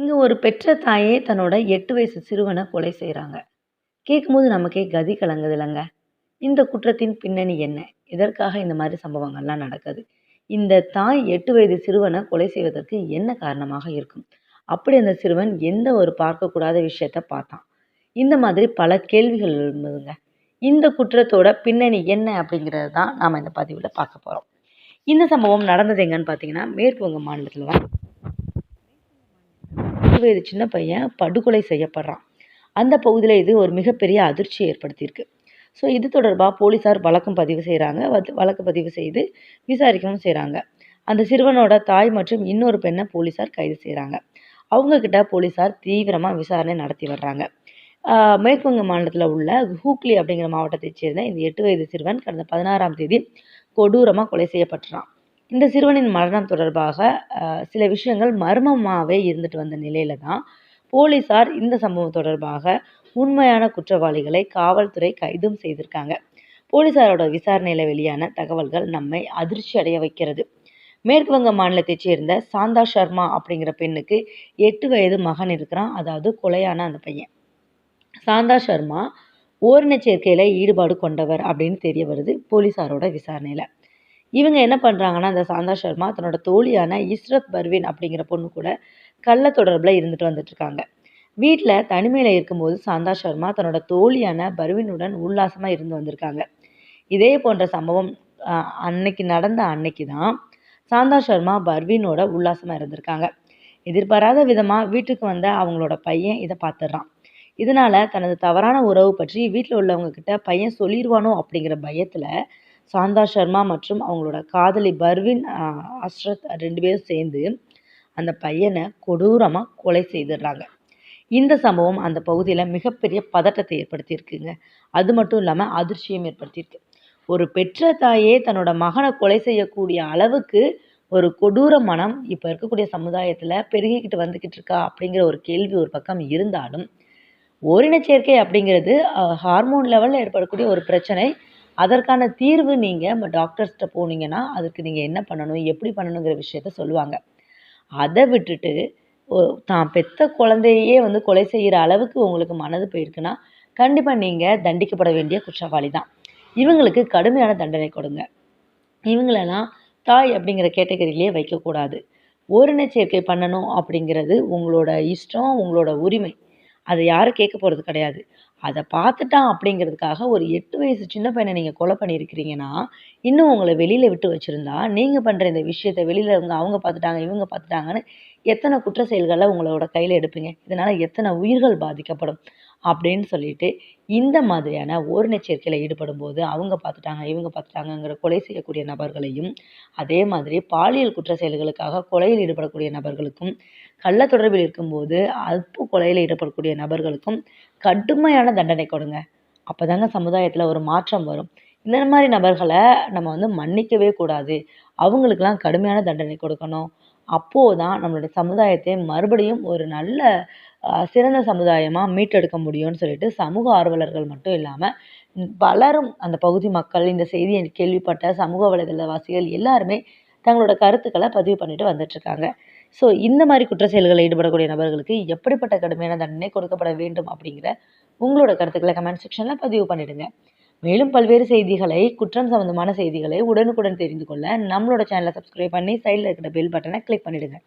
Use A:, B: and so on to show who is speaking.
A: இங்கே ஒரு பெற்ற தாயே தன்னோட எட்டு வயசு சிறுவனை கொலை செய்கிறாங்க கேட்கும்போது நமக்கே கதி கலங்குது இல்லைங்க. இந்த குற்றத்தின் பின்னணி என்ன? எதற்காக இந்த மாதிரி சம்பவங்கள்லாம் நடக்குது? இந்த தாய் எட்டு வயது சிறுவனை கொலை செய்வதற்கு என்ன காரணமாக இருக்கும்? அப்படி அந்த சிறுவன் எந்த ஒரு பார்க்கக்கூடாத விஷயத்த பார்த்தான். இந்த மாதிரி பல கேள்விகள் இருந்ததுங்க இந்த குற்றத்தோட பின்னணி என்ன அப்படிங்கிறது தான் நாம் இந்த பதிவில் பார்க்க போகிறோம் இந்த சம்பவம் நடந்தது எங்கன்னு பார்த்தீங்கன்னா மேற்கு வங்க மாநிலத்தில் தான். எட்டு வயது சின்ன பையன் படுகொலை செய்யப்படுறான். அந்த பகுதியில் இது ஒரு மிகப்பெரிய அதிர்ச்சியை ஏற்படுத்தியிருக்கு. ஸோ இது தொடர்பாக போலீஸார் வழக்கம் பதிவு செய்கிறாங்க வழக்கு பதிவு செய்து விசாரிக்கவும் செய்கிறாங்க அந்த சிறுவனோட தாய் மற்றும் இன்னொரு பெண்ணை போலீஸார் கைது செய்கிறாங்க அவங்கக்கிட்ட போலீஸார் தீவிரமாக விசாரணை நடத்தி வர்றாங்க. மேற்குவங்க மாநிலத்தில் உள்ள ஹூக்லி அப்படிங்கிற மாவட்டத்தைச் சேர்ந்த இந்த எட்டு வயது சிறுவன் கடந்த பதினாறாம் தேதி கொடூரமாக கொலை செய்யப்பட்டுறான். இந்த சிறுவனின் மரணம் தொடர்பாக சில விஷயங்கள் மர்மமாகவே இருந்துட்டு வந்த நிலையில தான் போலீஸார் இந்த சம்பவம் தொடர்பாக உண்மையான குற்றவாளிகளை காவல்துறை கைதும் செய்திருக்காங்க. போலீசாரோட விசாரணையில் வெளியான தகவல்கள் நம்மை அதிர்ச்சி அடைய வைக்கிறது. மேற்கு வங்க மாநிலத்தைச் சேர்ந்த சாந்தா சர்மா அப்படிங்கிற பெண்ணுக்கு எட்டு வயது மகன் இருக்கிறான். அதாவது கொலையான அந்த பையன். சாந்தா சர்மா ஓரின சேர்க்கையில் ஈடுபாடு கொண்டவர் அப்படின்னு தெரிய வருது போலீசாரோட விசாரணையில். இவங்க என்ன பண்ணுறாங்கன்னா அந்த சாந்தா சர்மா தன்னோட தோழியான இஸ்ரத் பர்வீன் அப்படிங்கிற பொண்ணு கூட கள்ள தொடர்பில் இருந்துட்டு வந்துட்டுருக்காங்க வீட்டில் தனிமையில் இருக்கும்போது சாந்தா சர்மா தன்னோட தோழியான பர்வீனுடன் உல்லாசமாக இருந்து வந்திருக்காங்க. இதே போன்ற சம்பவம் அன்னைக்கு நடந்த அன்னைக்கு தான் சாந்தா சர்மா பர்வீனோட உல்லாசமாக இருந்திருக்காங்க. எதிர்பாராத விதமாக வீட்டுக்கு வந்த அவங்களோட பையன் இதை பார்த்துடுறான் இதனால் தனது தவறான உறவு பற்றி வீட்டில் உள்ளவங்க கிட்ட பையன் சொல்லிடுவானோ அப்படிங்கிற பயத்தில் சாந்தா சர்மா மற்றும் அவங்களோட காதலி பர்வின் அஸ்ரத் ரெண்டு பேரும் சேர்ந்து அந்த பையனை கொடூரமாக கொலை செய்திடுறாங்க. இந்த சம்பவம் அந்த பகுதியில் மிகப்பெரிய பதட்டத்தை ஏற்படுத்தியிருக்குங்க. அது மட்டும் இல்லாமல் அதிர்ச்சியும் ஏற்படுத்தியிருக்கு. ஒரு பெற்ற தாயே தன்னோட மகனை கொலை செய்யக்கூடிய அளவுக்கு ஒரு கொடூர மனம் இப்போ இருக்கக்கூடிய சமுதாயத்தில் பெருகிக்கிட்டு வந்துக்கிட்டு இருக்கா அப்படிங்கிற ஒரு கேள்வி ஒரு பக்கம் இருந்தாலும் ஓரின சேர்க்கை அப்படிங்கிறது ஹார்மோன் லெவலில் ஏற்படக்கூடிய ஒரு பிரச்சனை அதற்கான தீர்வு நீங்கள் டாக்டர்ஸ்கிட்ட போனீங்கன்னா அதுக்கு நீங்கள் என்ன பண்ணணும் எப்படி பண்ணணுங்கிற விஷயத்த சொல்லுவாங்க. அதை விட்டுட்டு தான் பெத்த குழந்தையே வந்து கொலை செய்கிற அளவுக்கு உங்களுக்கு மனது போயிருக்குன்னா கண்டிப்பாக நீங்கள் தண்டிக்கப்பட வேண்டிய குற்றவாளி தான். இவங்களுக்கு கடுமையான தண்டனை கொடுங்க. இவங்களெல்லாம் தாய் அப்படிங்கிற கேட்டகரியிலே வைக்கக்கூடாது. ஓரின சேர்க்கை பண்ணணும் அப்படிங்கிறது உங்களோட இஷ்டம் உங்களோட உரிமை. அதை யாரும் கேட்க போகிறது கிடையாது. அதை பார்த்துட்டான் அப்படிங்கிறதுக்காக ஒரு எட்டு வயசு சின்ன பையனை நீங்கள் கொலை பண்ணியிருக்கிறீங்கன்னா இன்னும் உங்களை வெளியில் விட்டு வச்சுருந்தா நீங்கள் பண்ணுற இந்த விஷயத்தை வெளியில் இருந்து அவங்க பார்த்துட்டாங்க இவங்க பார்த்துட்டாங்கன்னு எத்தனை குற்ற செயல்களை உங்களோட கையில் எடுப்பீங்க? இதனால் எத்தனை உயிர்கள் பாதிக்கப்படும்? அப்படின்னு சொல்லிட்டு இந்த மாதிரியான ஓரின சேர்க்கையில் ஈடுபடும் போது அவங்க பார்த்துட்டாங்க இவங்க பார்த்துட்டாங்கங்கிற கொலை செய்யக்கூடிய நபர்களையும் அதே மாதிரி பாலியல் குற்ற செயல்களுக்காக கொலையில் ஈடுபடக்கூடிய நபர்களுக்கும் கள்ள தொடர்பில் இருக்கும்போது அல்ப கொலையில் ஈடுபடக்கூடிய நபர்களுக்கும் கடுமையான தண்டனை கொடுங்க. அப்போ தாங்க சமுதாயத்தில் ஒரு மாற்றம் வரும். இந்த மாதிரி நபர்களை நம்ம வந்து மன்னிக்கவே கூடாது. அவங்களுக்கெல்லாம் கடுமையான தண்டனை கொடுக்கணும். அப்போது தான் நம்மளுடைய சமுதாயத்தை மறுபடியும் ஒரு நல்ல சிறந்த சமுதாயமாக மீட்டெடுக்க முடியும்னு சொல்லிட்டு சமூக ஆர்வலர்கள் மட்டும் இல்லாமல் பலரும் அந்த பகுதி மக்கள் இந்த செய்தியை கேள்விப்பட்ட சமூக வலைதளவாசிகள் எல்லாருமே தங்களோட கருத்துக்களை பதிவு பண்ணிட்டு வந்துட்டுருக்காங்க ஸோ இந்த மாதிரி குற்ற செயல்களில் ஈடுபடக்கூடிய நபர்களுக்கு எப்படிப்பட்ட கடுமையான தண்டனை கொடுக்கப்பட வேண்டும் அப்படிங்கிற உங்களோட கருத்துக்களை கமெண்ட் செக்ஷனில் பதிவு பண்ணிடுங்க. மேலும் பல்வேறு செய்திகளை குற்றம் சம்பந்தமான செய்திகளை உடனுக்குடன் தெரிந்து கொள்ள நம்மளோட சேனலை சப்ஸ்கிரைப் பண்ணி சைடில் இருக்கிற பெல் பட்டனை கிளிக் பண்ணிடுங்க.